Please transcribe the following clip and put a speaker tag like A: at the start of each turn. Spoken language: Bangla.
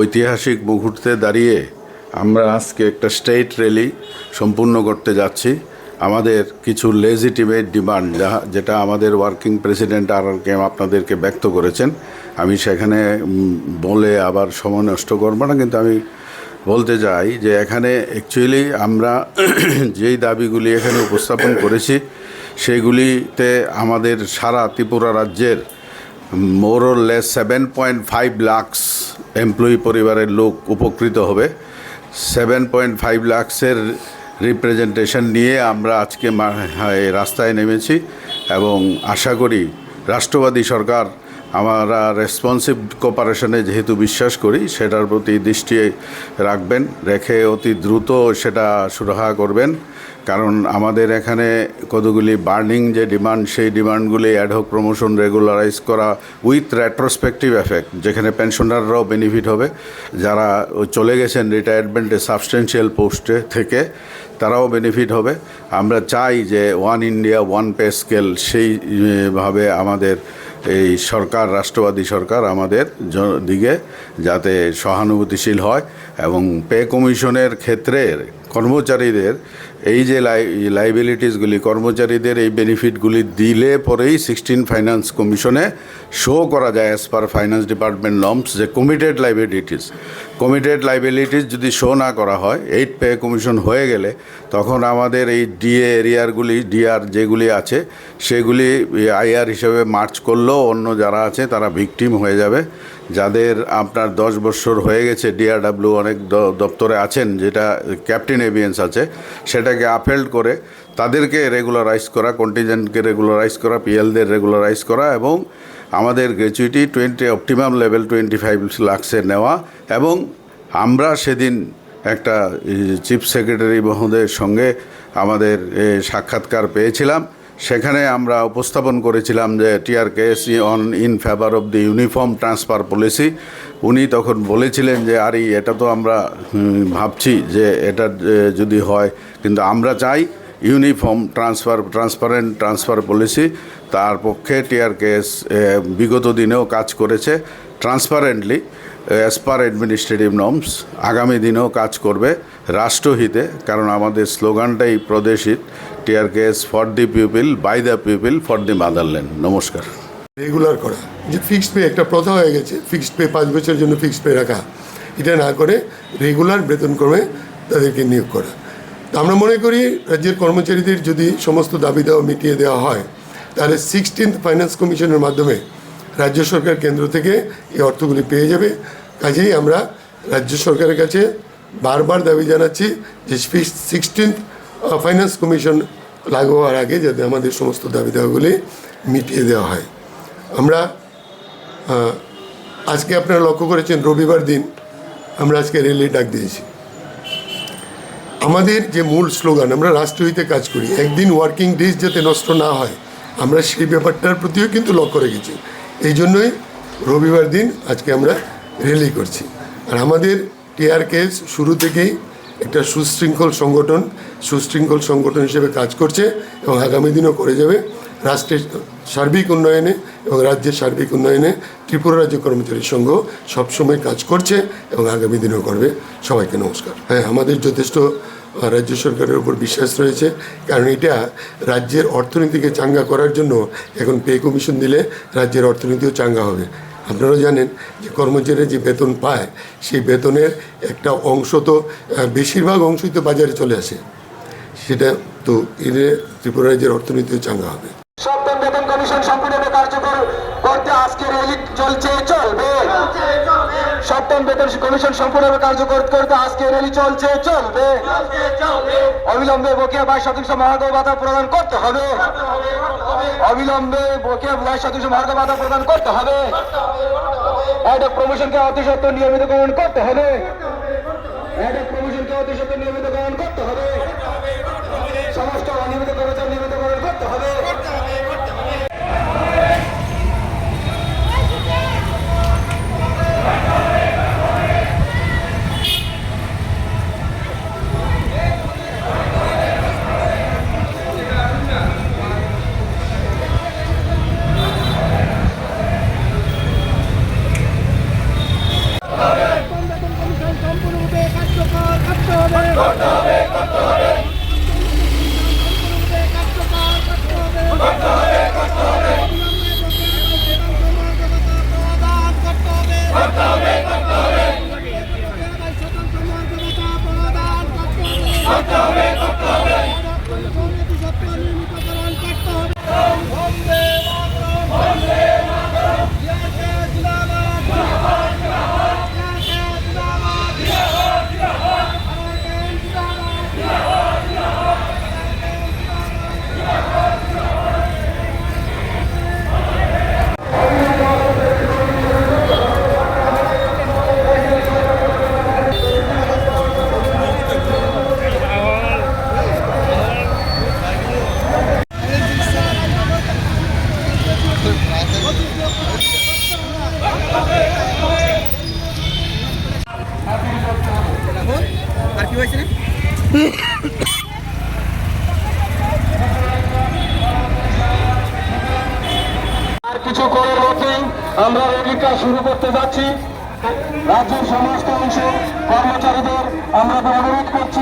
A: ঐতিহাসিক মুহূর্তে দাঁড়িয়ে আমরা আজকে একটা স্টেট র্যালি সম্পূর্ণ করতে যাচ্ছি। আমাদের কিছু লেজিটিমেট ডিমান্ড যা যেটা আমাদের ওয়ার্কিং প্রেসিডেন্ট আর আর কে আপনাদেরকে ব্যক্ত করেছেন। আমি সেখানে বলে আবার সময় নষ্ট করব না, কিন্তু আমি বলতে চাই যে এখানে অ্যাকচুয়ালি আমরা যেই দাবিগুলি এখানে উপস্থাপন করেছি, সেগুলিতে আমাদের সারা ত্রিপুরা রাজ্যের মোরলেস seven point five lakhs employee পরিবারের লোক উপকৃত হবে। সেভেন পয়েন্ট ফাইভ লাক্সের রিপ্রেজেন্টেশন নিয়ে আমরা আজকে রাস্তায় নেমেছি এবং আশা করি রাষ্ট্রবাদী সরকার আমরা রেসপন্সিভ কোপারেশনে যেহেতু বিশ্বাস করি, সেটার প্রতি দৃষ্টি রাখবেন, রেখে অতি দ্রুত সেটা সুরাহা করবেন। কারণ আমাদের এখানে কতগুলি বার্নিং যে ডিমান্ড, সেই ডিমান্ডগুলি অ্যাডহক প্রমোশন রেগুলারাইজ করা উইথ রেট্রোস্পেক্টিভ এফেক্ট যেখানে পেনশনাররাও বেনিফিট হবে। যারা চলে গেছেন রিটায়ারমেন্টে সাবস্টেন্সিয়াল পোস্টে থেকে, তারাও বেনিফিট হবে। আমরা চাই যে one India one pay scale সেইভাবে আমাদের এই সরকার রাষ্ট্রবাদী সরকার আমাদের দিকে যাতে সহানুভূতিশীল হয় এবং পে কমিশনের ক্ষেত্রে কর্মচারীদের এই যে লাইবিলিটিসগুলি কর্মচারীদের এই বেনিফিটগুলি দিলে পরেই সিক্সটিন ফাইন্যান্স কমিশনে শো করা যায় as per finance department norms যে কমিটেড লাইবিলিটিস কমিটেড লাইবিলিটিস যদি শো না করা হয় এইট পে কমিশন হয়ে গেলে তখন আমাদের এই ডিএ এরিয়ারগুলি ডিআর যেগুলি আছে, সেগুলি আইআর হিসেবে মার্চ করলেও অন্য যারা আছে তারা ভিকটিম হয়ে যাবে। যাদের আপনার দশ বছর হয়ে গেছে ডিআরডাব্লিউ অনেক দপ্তরে আছেন, যেটা ক্যাপ্টেন এভিয়েন্স আছে, সেটাকে আপহেল্ড করে তাদেরকে রেগুলারাইজ করা কন্টিজেন্টকে রেগুলারাইজ করা পিএলদের রেগুলারাইজ করা এবং আমাদের gratuity twenty optimum level twenty five লাক্সে নেওয়া এবং আমরা সেদিন একটা চিফ সেক্রেটারি মহোদয়ের সঙ্গে আমাদের সাক্ষাৎকার পেয়েছিলাম। সেখানে আমরা উপস্থাপন করেছিলাম যে T R K S on in favour of the uniform transfer policy উনি তখন বলেছিলেন যে, আরে, এটা তো আমরা ভাবছি যে এটা যদি হয়, কিন্তু আমরা চাই uniform transfer transparent transfer policy তার পক্ষে টিআর কেএস বিগত দিনেও কাজ করেছে transparently as per administrative norms আগামী দিনেও কাজ করবে রাষ্ট্রহিতে, কারণ আমাদের স্লোগানটাই প্রদেশিত T R K S for the people by the people for the motherland নমস্কার।
B: রেগুলার করা। যে ফিক্সড পে একটা প্রথা হয়ে গেছে ফিক্সড পে পাঁচ বছরের জন্য ফিক্সড পে রাখা। এটা না করে রেগুলার বেতন ক্রমে তাদেরকে নিয়োগ করা। তো আমরা মনে করি রাজ্যের কর্মচারীদের যদি সমস্ত দাবি দেওয়া মিটিয়ে দেওয়া হয়, তাহলে সিক্সটিন্থ ফাইন্যান্স কমিশনের মাধ্যমে রাজ্য সরকার কেন্দ্র থেকে এই অর্থগুলি পেয়ে যাবে। কাজেই আমরা রাজ্য সরকারের কাছে বারবার দাবি জানাচ্ছি যে সিক্সটিন্থ ফাইন্যান্স কমিশন লাগু হওয়ার আগে যাতে আমাদের সমস্ত দাবি দেওয়াগুলি মিটিয়ে দেওয়া হয়। আমরা আজকে আপনারা লক্ষ্য করেছেন রবিবার দিন আমরা আজকে রেলে ডাক দিয়েছি। আমাদের যে মূল স্লোগান, আমরা রাষ্ট্রহিতে কাজ করি, একদিন ওয়ার্কিং ডেজ যাতে নষ্ট না হয়, আমরা সেই ব্যাপারটার প্রতিও কিন্তু লক্ষ্য রেখেছি। এই জন্যই রবিবার দিন আজকে আমরা রেলি করছি। আর আমাদের টিআর কেস শুরু থেকেই একটা সুশৃঙ্খল সংগঠন সুশৃঙ্খল সংগঠন হিসেবে কাজ করছে এবং আগামী দিনও করে যাবে রাষ্ট্রের সার্বিক উন্নয়নে এবং রাজ্যের সার্বিক উন্নয়নে ত্রিপুরা রাজ্য কর্মচারী সংঘ সবসময় কাজ করছে এবং আগামী দিনেও করবে। সবাইকে নমস্কার। হ্যাঁ আমাদের যথেষ্ট রাজ্য সরকারের উপর বিশ্বাস রয়েছে, কারণ এটা রাজ্যের অর্থনীতিকে চাঙ্গা করার জন্য এখন পে কমিশন দিলে রাজ্যের অর্থনীতিও চাঙ্গা হবে। আপনারা জানেন যে কর্মচারীরা যে বেতন পায়, সেই বেতনের একটা অংশ তো বেশিরভাগ অংশই তো বাজারে চলে আসে। সেটা তো এর ত্রিপুরা রাজ্যের অর্থনীতিও চাঙ্গা হবে।
C: সপ্তম বেতন কমিশন সম্পূর্ণভাবে কার্যকর করতে আজকের র্যালি চলছে। সপ্তম বেতন কমিশন সম্পূর্ণভাবে কার্যকর করতে আজকের র্যালি চলছে চলবে। অবিলম্বে বকেয়া বাইশ শতাংশ মহার্ঘ ভাতা প্রদান করতে হবে। অবিলম্বে বকেয়া বাইশ শতাংশ মহার্ঘ ভাতা প্রদান করতে হবে। অ্যাডক প্রমোশনকে অতি সত্ত্বর নিয়মিতকরণ করতে হবে। অ্যাডক প্রমোশনকে অতি সত্ত্বর নিয়মিতকরণ করতে হবে। সমস্ত আর কি হয়েছে কিছু করার মধ্যে আমরা রোগীর শুরু করতে যাচ্ছি। রাজ্যের সমস্ত অংশ কর্মচারীদের আমরা অনুরোধ করছি।